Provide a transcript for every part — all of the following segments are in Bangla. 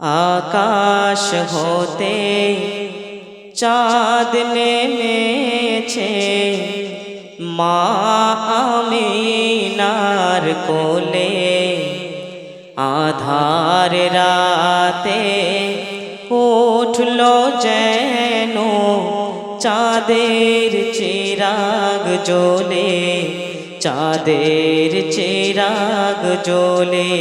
আকাশ হতে চাঁদ নেমেছে। মা আমিনার কোলে আধার রাতে উঠল যেন চাঁদের চিরাগ জ্বলে, চাঁদের চিরাগ জ্বলে।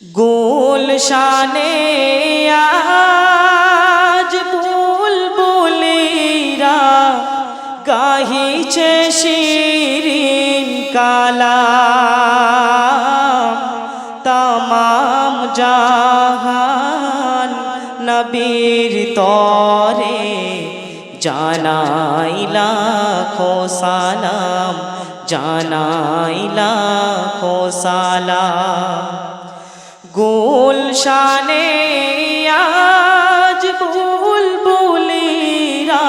গুলশানে আজ বুলবুলিরা গাহিছে শিরিন কালা। তমাম জাহান নবীর তরে জানাইলা খো সালাম জানাইলা খো সালাম। গুলশানে আজ বুলবুলিরা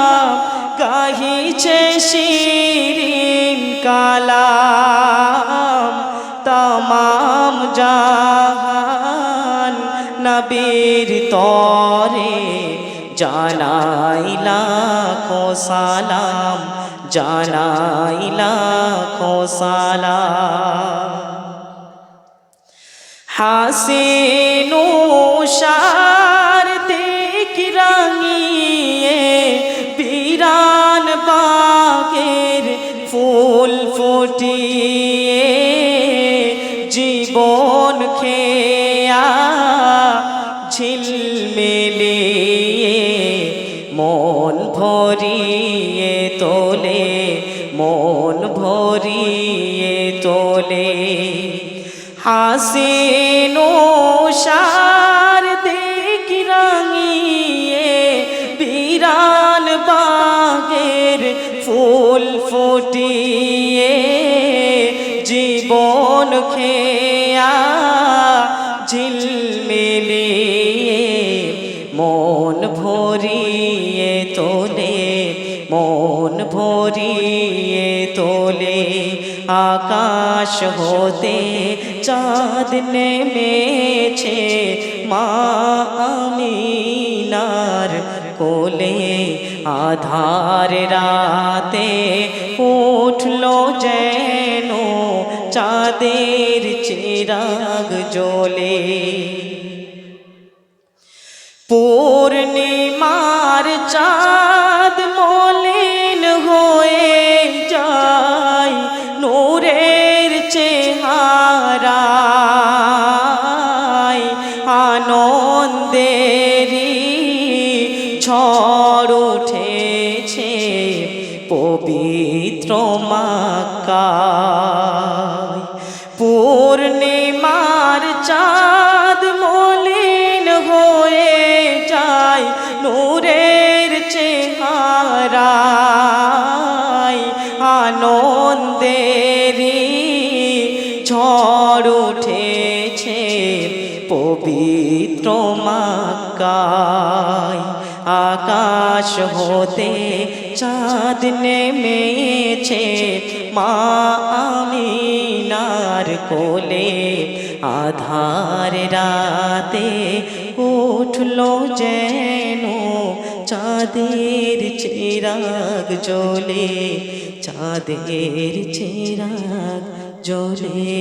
গাহিছে শিরিন কালাম। তমাম জাহান নবীর তরে জানাইলা খো সালাম, জানাইলা খো সালাম। হাসিনু সার দিক রাঙিয়ে বিরান বাগের ফুল ফুটিয়ে জীবন খেয়া ঝিলমিলিয়ে মন ভরিয়ে তোলে, মন ভরিয়ে তোলে। হাসিনো সার মন ভরিয়ে তোলে, আকাশ হতে চাঁদ নেমেছে। মা আমিনার কোলে আধার রাতে উঠল যেন চাঁদের চিরাগ জ্বলে। পূর্ণিমার চাঁদ আনন্দেরি ঝড় উঠেছে পবিত্র মাকায় পবিত্র মাকায় আকাশ হতে চাঁদ নেমেছে। মা আমিনার কোলে আধার রাতে উঠল যেন, চাঁদের চিরাগ জ্বলে, চাঁদের চিরাগ জ্বলে।